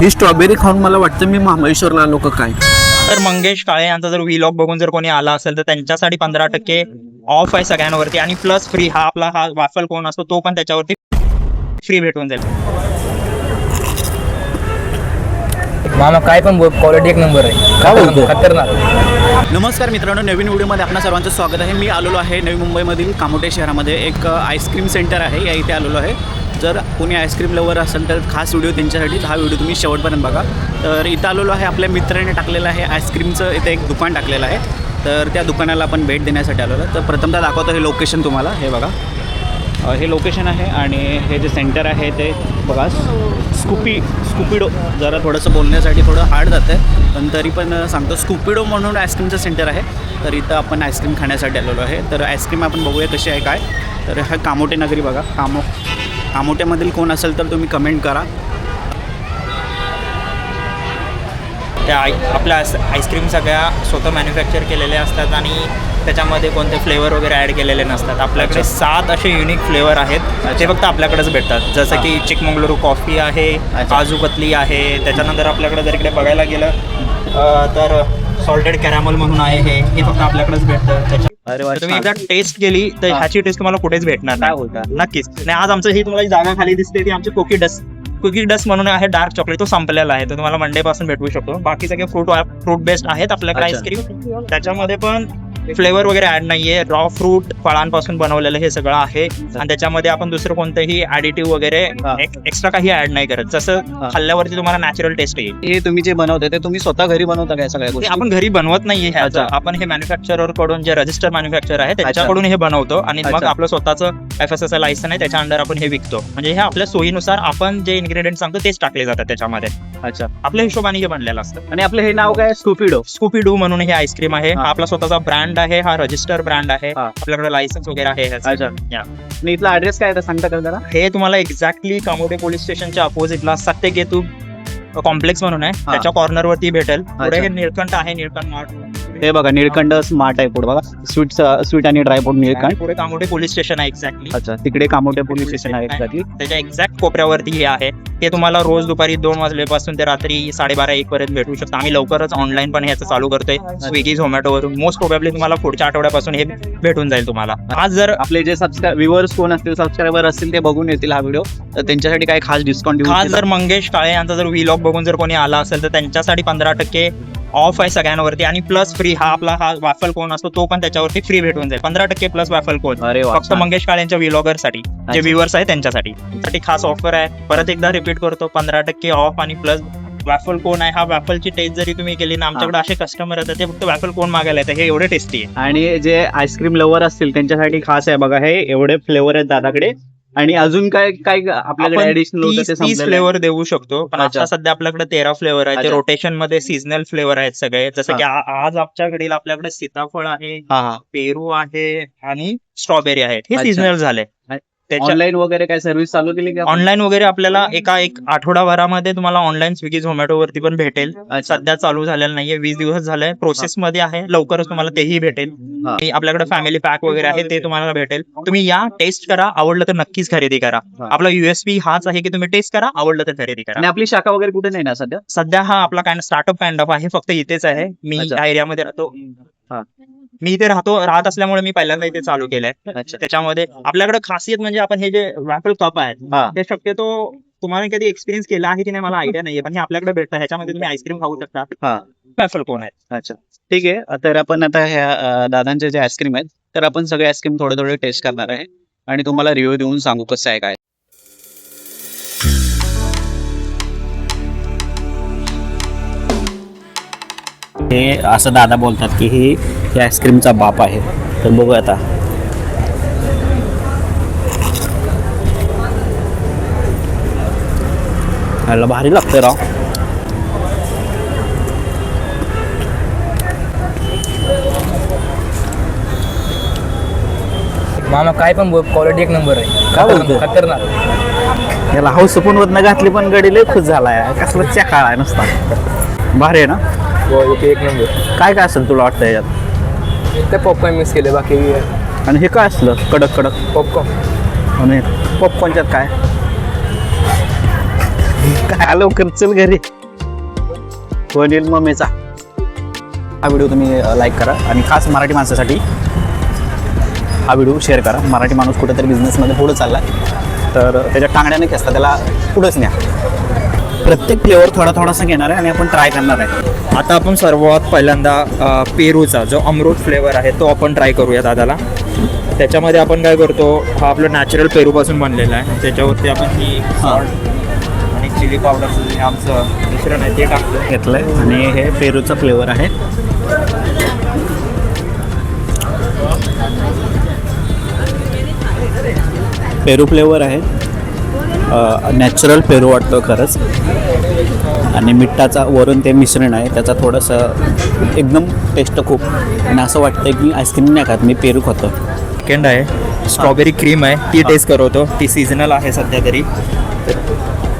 ही strawberry खाऊन मला वाटतं मी महाबळेश्वरला आलो का काय? तर मंगेश काळे यांचा जर व्लॉग बघून जर कोणी आला असेल तर त्यांच्यासाठी पंधरा टक्के ऑफ आहे सगळ्यांवरती आणि प्लस फ्री हा आपला हा वाफल कोण असतो तो पण त्याच्यावरती फ्री भेटून जाईल. मामा काय पण बोल क्वालिटी एक नंबर आहे. काय बोलतो? खतरनाक नमस्कार मित्रांनो नवीन व्हिडिओमध्ये आपणा सर्वांचं स्वागत आहे. मी आलेलो आहे नवी मुंबईमधील कामोटे शहरामध्ये. एक आईस्क्रीम सेंटर आहे. या इथे आलेलो आहे. जर कोणी आईस्क्रीम लवर असेल तर खास व्हिडिओ त्यांच्यासाठी हा व्हिडिओ तुम्ही शेवटपर्यंत बघा. तर इथं आलेलो आहे आपल्या मित्राने टाकलेलं आहे आईस्क्रीमचं इथे एक दुकान टाकलेलं आहे. तर त्या दुकानाला आपण भेट देण्यासाठी आलेलो तर प्रथमतः दाखवतो हे लोकेशन तुम्हाला. हे बघा. हे लोकेशन आहे आणि हे जे सेंटर आहे ते बघा स्कुपी स्कुपिडो जरा थोडंसं बोलण्यासाठी थोडं हार्ड जातं आहे पण तरी पण सांगतो स्कुपिडो म्हणून आईस्क्रीमचं सेंटर आहे. तर इथं आपण आईस्क्रीम खाण्यासाठी आलेलो आहे. तर आईस्क्रीम आपण बघूया कशी आहे काय. तर हा कामोटे नगरी बघा. कामो कामोट्यामधील कोण असेल तर तुम्ही कमेंट करा. त्या आय आपल्या आईस- आईस्क्रीम सगळ्या स्वतः मॅन्युफॅक्चर केलेल्या असतात आणि त्याच्यामध्ये कोणते फ्लेवर वगैरे ॲड केलेले नसतात. आपल्याकडे सात असे युनिक फ्लेवर आहेत. ते फक्त आपल्याकडेच भेटतात. जसं की चिकमंगलुरू कॉफी आहे. काजू कतली आहे. त्याच्यानंतर आपल्याकडे जर इकडे बघायला गेलं तर सॉल्टेड कॅरामल म्हणून आहे हे फक्त आपल्याकडेच भेटतं. त्याच्या अरे वा तर तुम्ही छान. एकदा टेस्ट केली तर हा. ह्याची टेस्ट तुम्हाला कुठेच भेटणार काय नाही बोलता नक्कीच आणि आज आमचं ही तुम्हाला जी जागा खाली दिसते ती आमची कोकी डस्ट कुकी डस्ट म्हणून आहे डार्क चॉकलेट तो संपलेला आहे तो तुम्हाला मंडे पासून भेटू शकतो बाकी सगळे फ्रूट फ्रूट बेस्ड आहेत आपल्याकडे अच्छा. आईस्क्रीम त्याच्यामध्ये पण फ्लेवर वगैरे ऍड नाहीये. रॉ फ्रूट फळांपासून बनवलेलं हे सगळं आहे. आणि त्याच्यामध्ये आपण दुसरं कोणतंही ऍडिटिव्ह वगैरे. एक्स्ट्रा काही ऍड नाही करत. जसं. खाल्ल्यावरती तुम्हाला नॅचरल टेस्ट येईल. हे तुम्ही जे बनवते ते तुम्ही स्वतः घरी बनवता काय सगळ्या गोष्टी? आपण घरी बनवत नाहीये ह्याचं. आपण हे मॅन्युफॅक्चररकडून जे रजिस्टर मॅन्युफॅक्चर आहे त्यांच्याकडून हे बनवतो आणि मग. आपलं स्वतःचं एफ एस एस लायसन आहे त्याच्या अंडर आपण हे विकतो. म्हणजे हे आपल्या सोयीनुसार आपण जे इन्ग्रेडियंट सांगतो तेच टाकले जातात त्याच्यामध्ये. अच्छा. आपल्या हिशोबाने हे बनलेलं असतं. आणि आपलं हे नाव काय? स्कुपिडो स्कूपी डू म्हणून हे आईस्क्रीम आहे. हा. आपला स्वतःचा ब्रँड आहे. हा रजिस्टर ब्रँड आहे. हा. आपल्याकडे लायसन्स वगैरे आहे ह्याचं. अच्छा. या. आणि इथला ऍड्रेस काय आहे ते सांगता का जरा? हे तुम्हाला एक्झॅक्टली कामोटे पोलीस स्टेशनच्या अपोजिटला सत्यकेतू कॉम्प्लेक्स म्हणून आहे. त्याच्या कॉर्नर वरती भेटेल. पुढे अच्छा. हे निळकंठ आहे. निळकंठ मार्ट हे बघा निळकंठ स्मार्ट आहे पुढे बघा. स्वीट स्वीट आणि ड्राय फ्रूट आणि निळकंठ पुढे कामोटे पोलीस स्टेशन आहे एक्झॅक्टली अच्छा तिकडे कामोटे पोलीस स्टेशन आहे एक्झॅक्टली त्याच्या एक्झॅक्ट कोपऱ्यावरती हे आहे. ते तुम्हाला रोज दुपारी दोन वाजल्यापासून ते रात्री साडेबारा एक पर्यंत भेटू शकतं. आम्ही लवकरच ऑनलाईन पण ह्याचं चालू करतोय. स्विगी झोमॅटोवरून मोस्ट प्रोबेबली तुम्हाला पुढच्या आठवड्यापासून हे भेटून जाईल तुम्हाला. आज जर आपले जे सबस्क्राईब व्ह्युअर्स कोण असतील सबस्क्रायबर असतील ते बघून येतील हा व्हिडिओ तर त्यांच्यासाठी काय खास डिस्काउंट खास इच्छिता? जर मंगेश काळे यांचा जर व्लॉग बघून जर कोणी आला असेल तर त्यांच्यासाठी पंधरा टक्के ऑफ आहे सगळ्यांवरती. आणि प्लस फ्री हा आपला हा वाफल कोण असतो तो पण त्याच्यावरती फ्री भेटून जाईल. पंधरा टक्के प्लस वाफल कोण? अरे वा फक्त मंगेश काळेंच्या व्लॉगरसाठी जे व्ह्युअर्स आहे त्यांच्यासाठी. साठी खास ऑफर आहे. परत एकदा रिपीट करतो पंधरा टक्के ऑफ आणि प्लस वॅफल कोण आहे हा वॅफलची टेस्ट जरी तुम्ही केली ना आमच्याकडे असे कस्टमर येतात ते फक्त वॅफल कोण मागायला येतात हे एवढे टेस्टी आहे. आणि जे आईस्क्रीम लवर असतील त्यांच्यासाठी खास आहे. बघा हे एवढे फ्लेवर आहेत दादाकडे. आणि अजून काय काय आपल्याकडे ऍडिशनल आहे. फ्लेवर देऊ शकतो पण. आता सध्या आपल्याकडे तेरा फ्लेवर आहे ते. रोटेशनमध्ये सीझनल फ्लेवर आहेत सगळे जसं की आज आमच्याकडे आपल्याकडे सीताफळ आहे पेरू आहे आणि स्ट्रॉबेरी आहेत हे. सीझनल झाले ऑनलाईन वगैरे काय सर्व्हिस चालू केली का ऑनलाईन वगैरे आपल्याला एका एक आठवडाभरामध्ये तुम्हाला ऑनलाईन स्विगी झोमॅटो वरती पण भेटेल. सध्या चालू झालेलं नाहीये वीस दिवस झाले प्रोसेस मध्ये आहे. लवकरच तुम्हाला तेही भेटेल. आपल्याकडे फॅमिली पॅक वगैरे आहे ते तुम्हाला भेटेल. तुम्ही या टेस्ट करा. आवडलं तर नक्कीच खरेदी करा. आपला युएसपी हाच आहे की तुम्ही टेस्ट करा. आवडलं तर खरेदी आणि करा आपली शाखा वगैरे कुठे नाही ना सध्या? सध्या हा आपला काइंड स्टार्टअप काइंड ऑफ आहे फक्त इथेच आहे. मी एरियामध्ये राहतो. मी इथे राहतो राहत असल्यामुळे मी पहिल्यांदा इथे चालू केलंय. अच्छा. त्याच्यामध्ये आपल्याकडे खासियत म्हणजे आपण हे जे रॅपल कप आहेत हा. ते शक्यतो तुम्हाला कधी एक्सपिरियन्स केला आहे की नाही मला आयडिया नाहीये पण हे आपल्याकडे भेटतं. ह्याच्यामध्ये तुम्ही आईस्क्रीम खाऊ शकता. हा. रॅफल कोण आहेत अच्छा. ठीक आहे. तर आपण आता ह्या अं, दादांचे जे आईस्क्रीम आहेत तर आपण सगळे आईस्क्रीम थोडे थोडे टेस्ट करणार आहे. आणि तुम्हाला रिव्ह्यू देऊन सांगू कसं आहे काय. हे असं दादा बोलतात की ही या आईस्क्रीमचा बाप आहे. तर बघू आता. ह्याला भारी लागतंय राव. मामा काय पण बोल क्वालिटी एक नंबर आहे. काय बोलतो? खतरनाक याला हाऊस वरनं घातली पण गडी लय खुश झालाय. कसला चकाळ आहे नुसता. भारी आहे ना? क्वालिटी एक नंबर काय काय असेल तुला वाटतं याच्यात? ते पॉपकॉर्न मिक्स केले बाकी आणि हे काय असलं? कडक कडक. पॉपकॉर्न आणि पॉपकॉर्नच्यात काय? काय लवकर चल घरी? फोन येईल मम्मीचा. हा व्हिडिओ तुम्ही लाईक करा आणि खास मराठी माणसासाठी हा व्हिडिओ शेअर करा. मराठी माणूस कुठेतरी बिझनेसमध्ये पुढं चालला तर त्याच्या टांगड्याने खेचता त्याला पुढंच न्या. प्रत्येक फ्लेवर थोडा थोडासा घेणार आहे आणि आपण ट्राय करणार आहे. आता आपण सर्वात पहिल्यांदा पेरूचा जो अमृत फ्लेवर आहे तो आपण ट्राय करूया दादाला. त्याच्यामध्ये आपण काय करतो हा आपलं नॅचरल पेरूपासून बनलेला आहे. त्याच्यावरती आपण ही आणि चिली पावडरचं जे आमचं मिश्रण आहे ते टाकतो. घेतलं आहे आणि हे पेरूचं फ्लेवर आहे. पेरू फ्लेवर आहे. नॅचरल पेरू वाटतं खरंच. आणि मिठाचा वरून ते मिश्रण आहे त्याचा थोडंसं एकदम टेस्ट खूप. आणि असं वाटतं की आईस्क्रीम नाही खात मी पेरू खातो. सेकंड आहे. स्ट्रॉबेरी क्रीम आहे. ती टेस्ट करवतो. ती सीझनल आहे सध्या तरी.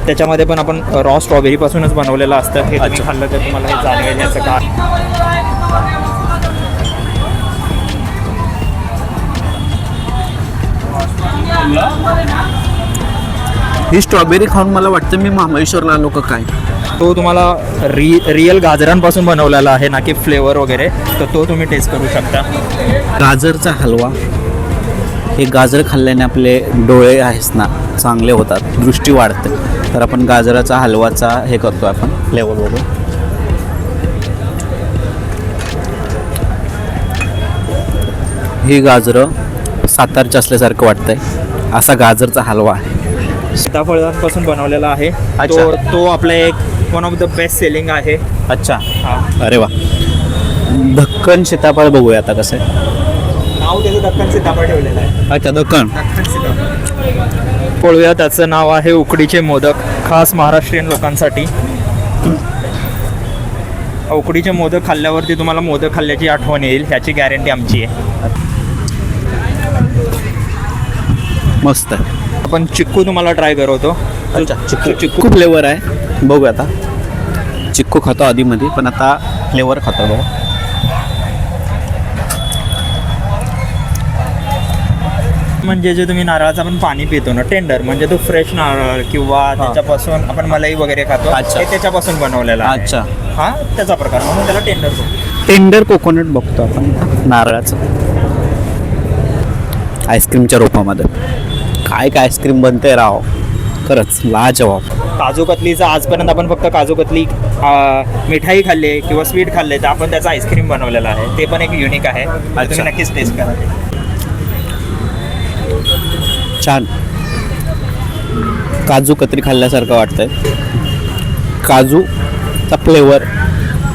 त्याच्यामध्ये पण आपण रॉ स्ट्रॉबेरीपासूनच बनवलेलं असतं. हे. खाल्लं तर तुम्हाला हे जाणवेल याचं का ही स्ट्रॉबेरी खाऊन मला वाटतं मी महाबळेश्वरला आलो का काय? तो तुम्हाला रि रिअल गाजरांपासून बनवलेला आहे ना की फ्लेवर वगैरे तर तो तुम्ही टेस्ट करू शकता. गाजरचा हलवा. हे गाजर खाल्ल्याने आपले डोळे आहेस ना चांगले होतात दृष्टी वाढते. तर आपण गाजराचा हलवाचा हे करतो आपण फ्लेवर वगैरे ही गाजरं सातारच्या असल्यासारखं वाटतंय. असा गाजरचा हलवा आहे. सीताफळांपासून बनवलेला आहे. अच्छा. तो तो आपला एक one of the best selling आहे. अच्छा. हा. अरे वा. धक्कन सीताफळ बघूया आता कसं आहे. नाव त्याचं दक्कन सीताफळ ठेवलेलं आहे. अच्छा दक्कन दक्कन सीताफळ. त्याचं नाव आहे उकडीचे मोदक खास महाराष्ट्रीयन लोकांसाठी. उकडीचे मोदक खाल्ल्यावरती तुम्हाला मोदक खाल्ल्याची आठवण येईल ह्याची गॅरंटी आमची आहे. मस्त. आहे आपण चिक्कू तुम्हाला ट्राय करवतो. अच्छा चिक्कू. चिक्कू फ्लेवर आहे. बघू आता. चिक्कू खातो आधीमध्ये पण आता फ्लेवर खातो बघा. म्हणजे जे तुम्ही नारळाचं आपण पाणी पितो ना टेंडर म्हणजे तो फ्रेश नारळ किंवा त्याच्यापासून आपण मलाई वगैरे खातो अच्छा. हे त्याच्यापासून बनवलेला. अच्छा. हा त्याचा प्रकार. म्हणून त्याला टेंडर टेंडर कोकोनट बघतो आपण नारळाचं. आईस्क्रीमच्या रूपामध्ये. काय काय आईस्क्रीम बनते राव? खरंच लाजवाब. काजू कतलीचं आजपर्यंत आपण फक्त काजू कतली मिठाई खाल्ली किंवा स्वीट खाल्ले तर आपण त्याचं आईस्क्रीम बनवलेलं आहे. ते पण एक युनिक आहे. तुम्ही नक्कीच टेस्ट करा. छान. काजू कतरी खाल्ल्यासारखं वाटतंय. काजूचा फ्लेवर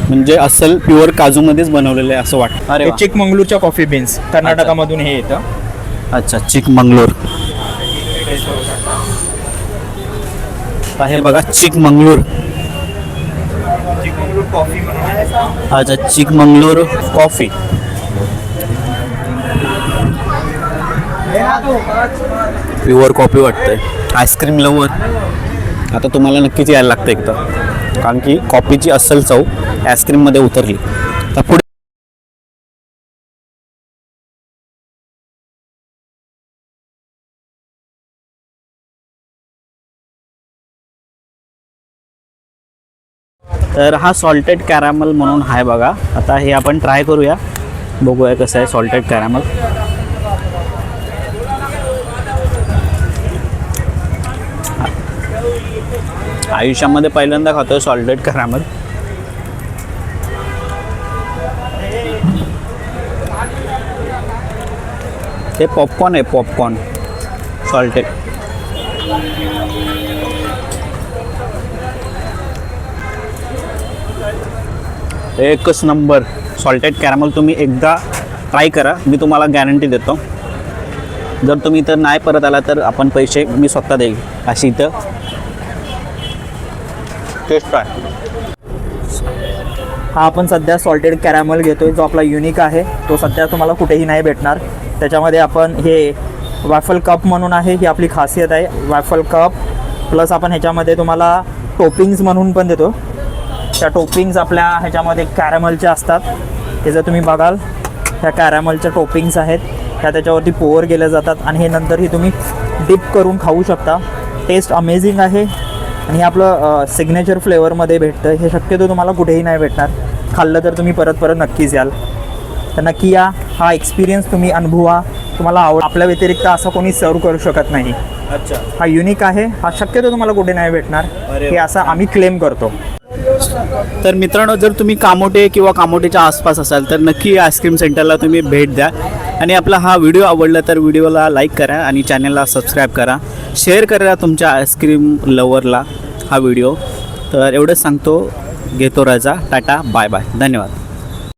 म्हणजे असल प्युअर काजूमध्येच बनवलेलं आहे असं वाटतं. अरे हे. चिकमंगलूरच्या कॉफी बीन्स कर्नाटकामधून हे येतं. अच्छा चिकमंगलोर. हे बघा चिकमंगलोर चिकमंगलूर कॉफी अच्छा चिकमंगलोर कॉफी. प्युअर कॉफी वाटतंय. आईस्क्रीम लवर आता तुम्हाला नक्कीच यायला लागतं एकदा. कारण की कॉफीची अस्सल चव आईस्क्रीममध्ये उतरली. तर पुढे तर हा सॉल्टेड कॅरामल म्हणून आहे बघा. आता हे आपण ट्राय करूया. बघूया कसं आहे सॉल्टेड कॅरामल आयुष्यामध्ये पहिल्यांदा खातोय सॉल्टेड कॅरामल हे पॉपकॉर्न आहे पॉपकॉर्न सॉल्टेड एकच नंबर. सॉल्टेड कॅरामल तुम्ही एकदा ट्राय करा. मी तुम्हाला गॅरंटी देतो. जर तुम्ही इथं नाही परत आला तर आपण पैसे मी स्वतः देईल. अशी इथं टेस्ट ट्राय हा आपण सध्या सॉल्टेड कॅरामल घेतोय जो आपला युनिक आहे. तो सध्या तुम्हाला कुठेही नाही भेटणार. त्याच्यामध्ये आपण हे वायफल कप म्हणून आहे ही आपली खासियत आहे. वायफल कप प्लस आपण ह्याच्यामध्ये तुम्हाला टोपिंग्स म्हणून पण देतो. त्या टोपिंग्स आपल्या ह्याच्यामध्ये कॅरमलच्या असतात. ते जर तुम्ही बघाल ह्या कॅरमलच्या टोपिंग्स आहेत. ह्या त्याच्यावरती पोअर केल्या जातात आणि हे नंतरही तुम्ही डिप करून खाऊ शकता. टेस्ट अमेझिंग आहे. आणि हे आपलं सिग्नेचर फ्लेवरमध्ये भेटतं. हे शक्यतो तुम्हाला कुठेही नाही भेटणार. खाल्लं तर तुम्ही परत परत नक्कीच याल. तर नक्की या. हा एक्सपिरियन्स तुम्ही अनुभवा. तुम्हाला आवड आपल्या व्यतिरिक्त असं कोणी सर्व करू शकत नाही. अच्छा. हा युनिक आहे. हा शक्यतो तुम्हाला कुठे नाही भेटणार. हे असं आम्ही क्लेम करतो. तर मित्रांनो जर तुम्ही कामोटे किंवा कामोटेच्या आसपास असाल तर नक्की आईस्क्रीम सेंटरला तुम्ही भेट द्या. आणि आपला हा व्हिडिओ आवडला तर व्हिडिओला लाईक करा आणि चॅनलला सबस्क्राईब करा. शेअर करा तुमच्या आईस्क्रीम लवरला हा व्हिडिओ तर एवढंच सांगतो. घेतो रजा. टाटा. बाय बाय धन्यवाद.